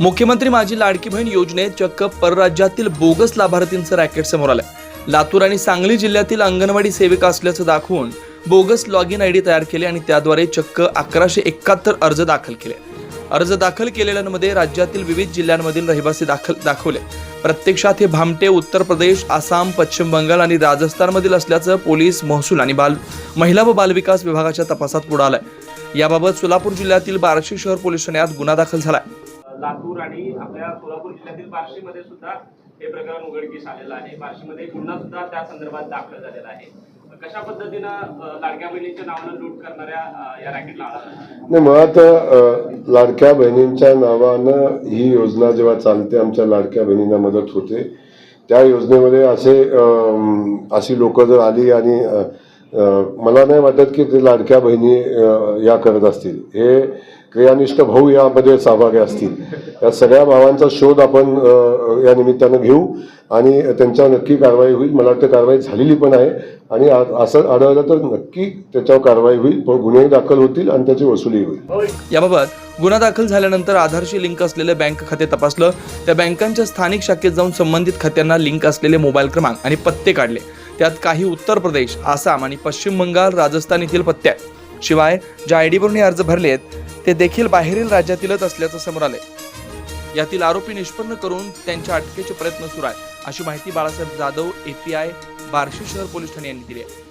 मुख्यमंत्री माझी लाडकी बहीण योजनेत चक्क परराज्यातील बोगस लाभार्थींचं रॅकेट समोर आलंय. लातूर आणि सांगली जिल्ह्यातील अंगणवाडी सेविका असल्याचं दाखवून bogus log in I D तयार केले आणि त्याद्वारे चक्क अकराशे एकाहत्तर अर्ज दाखल केले. अर्ज दाखल केलेल्यांमध्ये राज्यातील विविध जिल्ह्यांमधील रहिवासी दाखल दाखवले. प्रत्यक्षात हे भामटे उत्तर प्रदेश आसाम पश्चिम बंगाल आणि राजस्थानमधील असल्याचं पोलीस महसूल आणि बाल महिला व बालविकास विभागाच्या तपासात पुढे आलंय. याबाबत सोलापूर जिल्ह्यातील बार्शी शहर पोलीस ठाण्यात गुन्हा दाखल झालाय. लातूर आणि आपल्या सोलापूर जिल्ह्यातील बार्शीमध्ये सुद्धा हे प्रकरण उघडकीस आलेलं आहे. बार्शीमध्ये गुन्हा सुद्धा त्या संदर्भात दाखल झालेला आहे. कशा पद्धतीनं लाडक्या बहिणीच्या नावानं लूट करणाऱ्या या रॅकेटला नाही मुळात लाडक्या बहिणींच्या नावानं ही योजना जेव्हा चालते आमच्या लाडक्या बहिणींना मदत होते. त्या योजनेमध्ये असे अशी लोक जर आली आणि मला नाही वाटत की ते लाडक्या बहिणी या करत असतील. हे क्रियानिष्ठ भाऊ यामध्ये सहभागी असतील. या सगळ्या भावांचा शोध आपण या निमित्तानं घेऊ आणि त्यांच्यावर नक्की कारवाई होईल. मला वाटतं कारवाई झालेली पण आहे. आणि असं आढळलं तर नक्की त्याच्यावर कारवाई होईल. गुन्हे दाखल होतील आणि त्याची वसुली होईल. याबाबत गुन्हा दाखल झाल्यानंतर आधारशी लिंक असलेले बँक खाते तपासलं. त्या बँकांच्या स्थानिक शाखेत जाऊन संबंधित खात्यांना लिंक असलेले मोबाईल क्रमांक आणि पत्ते काढले. त्यात काही उत्तर प्रदेश आसाम आणि पश्चिम बंगाल राजस्थान येथील पत्ते आहेत. शिवाय ज्या आय डीवरून हे अर्ज भरलेत ते देखील बाहेरील राज्यातीलच असल्याचं समोर आले यातील आरोपी निष्पन्न करून त्यांच्या अटकेचे प्रयत्न सुरू आहेत अशी माहिती बाळासाहेब जाधव एपीआय बार्शी शहर पोलीस ठाणे यांनी दिली आहे.